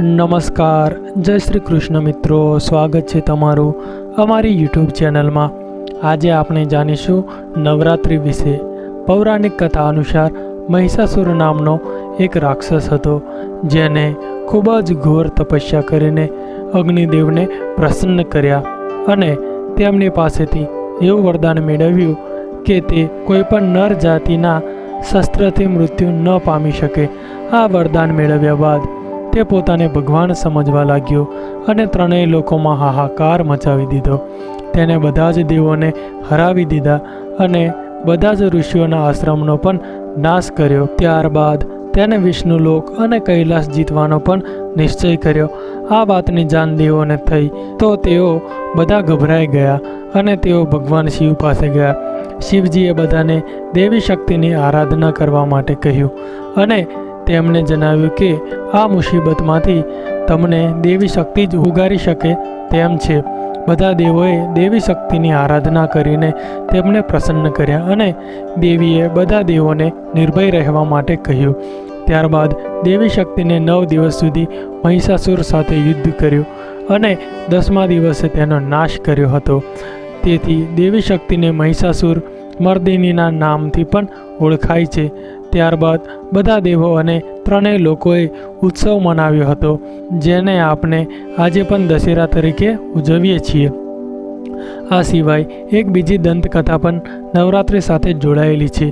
નમસ્કાર. જય શ્રી કૃષ્ણ મિત્રો. સ્વાગત છે તમારું અમારી યુટ્યુબ ચેનલમાં. આજે આપણે જાણીશું નવરાત્રિ વિશે. પૌરાણિક કથા અનુસાર મહિષાસુર નામનો એક રાક્ષસ હતો, જેને ખૂબ જ ઘોર તપસ્યા કરીને અગ્નિદેવને પ્રસન્ન કર્યા અને તેમની પાસેથી એવું વરદાન મેળવ્યું કે તે કોઈપણ નર જાતિના શસ્ત્રથી મૃત્યુ ન પામી શકે. આ વરદાન મેળવ્યા બાદ તે પોતાને ભગવાન સમજવા લાગ્યો અને ત્રણેય લોકોમાં હાહાકાર મચાવી દીધો. તેને બધા જ દેવોને હરાવી દીધા અને બધા જ ઋષિઓના આશ્રમનો પણ નાશ કર્યો. ત્યારબાદ તેને વિષ્ણુલોક અને કૈલાસ જીતવાનો પણ નિશ્ચય કર્યો. આ વાતની જાણ દેવોને થઈ તો તેઓ બધા ગભરાઈ ગયા અને તેઓ ભગવાન શિવ પાસે ગયા. શિવજીએ બધાને દેવી શક્તિની આરાધના કરવા માટે કહ્યું અને તેમણે જણાવ્યું કે, આ મુસીબતમાંથી તમને દેવી શક્તિ જ ઉગારી શકે તેમ છે. બધા દેવોએ દેવી શક્તિની આરાધના કરીને તેમને પ્રસન્ન કર્યા અને દેવીએ બધા દેવોને નિર્ભય રહેવા માટે કહ્યું. ત્યારબાદ દેવી શક્તિને નવ દિવસ સુધી મહિષાસુર સાથે યુદ્ધ કર્યું અને દસમા દિવસે તેનો નાશ કર્યો હતો. તેથી દેવી શક્તિને મહિષાસુર મર્દિનીના નામથી પણ ઓળખાય છે. ત્યારબાદ બધા દેવો અને ત્રણેય લોકોએ ઉત્સવ મનાવ્યો હતો, જેને આપણે આજે પણ દશેરા તરીકે ઉજવીએ છીએ. આ સિવાય એક બીજી દંતકથા પણ નવરાત્રિ સાથે જોડાયેલી છે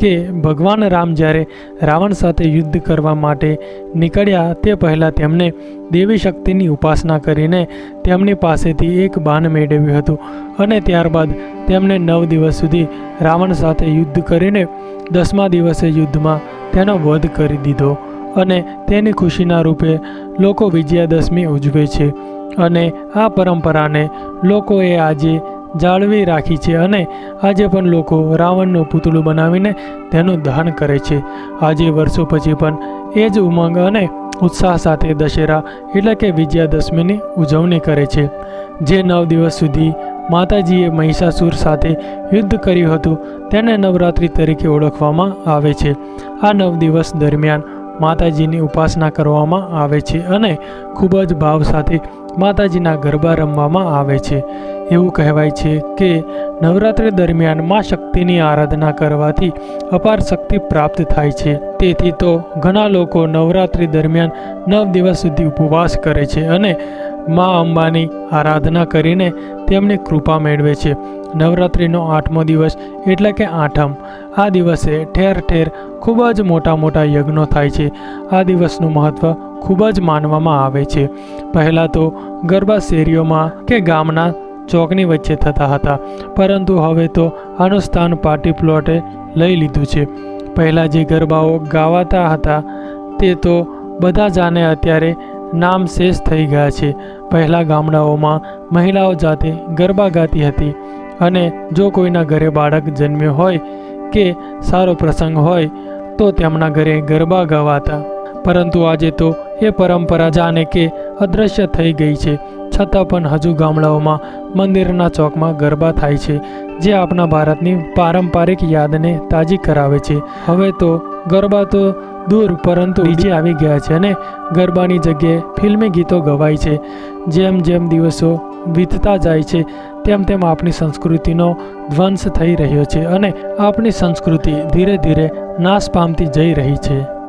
કે ભગવાન રામ જ્યારે રાવણ સાથે યુદ્ધ કરવા માટે નીકળ્યા, તે પહેલાં તેમણે દેવી શક્તિની ઉપાસના કરીને તેમની પાસેથી એક બાણ મેળવ્યું હતું અને ત્યારબાદ તેમણે નવ દિવસ સુધી રાવણ સાથે યુદ્ધ કરીને દસમા દિવસે યુદ્ધમાં તેનો વધ કરી દીધો અને તેની ખુશીના રૂપે લોકો વિજયાદશમી ઉજવે છે અને આ પરંપરાને લોકોએ આજે જાળવી રાખી છે અને આજે પણ લોકો રાવણનું પૂતળું બનાવીને તેનું દહન કરે છે. આજે વર્ષો પછી પણ એ જ ઉમંગ અને ઉત્સાહ સાથે દશેરા એટલે કે વિજયાદશમીની ઉજવણી કરે છે. જે નવ દિવસ સુધી માતાજીએ મહિષાસુર સાથે યુદ્ધ કર્યું હતું તેને નવરાત્રિ તરીકે ઓળખવામાં આવે છે. આ નવ દિવસ દરમિયાન માતાજીની ઉપાસના કરવામાં આવે છે અને ખૂબ જ ભાવ સાથે માતાજીના ગરબા રમવામાં આવે છે. એવું કહેવાય છે કે નવરાત્રિ દરમિયાન મા શક્તિની આરાધના કરવાથી અપાર શક્તિ પ્રાપ્ત થાય છે. તેથી તો ઘણા લોકો નવરાત્રિ દરમિયાન નવ દિવસ સુધી ઉપવાસ કરે છે અને મા અંબાની આરાધના કરીને તેમની કૃપા મેળવે છે. નવરાત્રિનો આઠમો દિવસ એટલે કે આઠમ. આ દિવસે ઠેર ઠેર ખૂબ જ મોટા મોટા યજ્ઞો થાય છે. આ દિવસનું મહત્ત્વ ખૂબ જ માનવામાં આવે છે. પહેલાં તો ગરબા શેરીઓમાં કે ગામના ચોકની વચ્ચે થતા હતા. પરંતુ હવે તો આનું સ્થાન પાર્ટી પ્લોટે લઈ લીધું છે. પહેલાં જે ગરબાઓ ગાવાતા હતા તે તો બધા જાણે અત્યારે નામ શેષ થઈ ગયા છે. પહેલાં ગામડાઓમાં મહિલાઓ જાતે ગરબા ગાતી હતી અને જો કોઈના ઘરે બાળક જન્મ્યો હોય કે સારો પ્રસંગ હોય તો તેમના ઘરે ગરબા ગવાતા. પરંતુ આજે તો એ પરંપરા જાણે કે અદૃશ્ય થઈ ગઈ છે. છતાં પણ હજુ ગામડાઓમાં મંદિરના ચોકમાં ગરબા થાય છે, જે આપણા ભારતની પારંપરિક યાદને તાજી કરાવે છે. હવે તો ગરબા તો દૂર, પરંતુ ડીજે આવી ગયા છે અને ગરબાની જગ્યાએ ફિલ્મી ગીતો ગવાય છે. જેમ જેમ દિવસો વીતતા જાય છે, તેમ તેમ આપણી સંસ્કૃતિનો ધ્વંસ થઈ રહ્યો છે અને આપણી સંસ્કૃતિ ધીરે ધીરે નાશ પામતી જઈ રહી છે.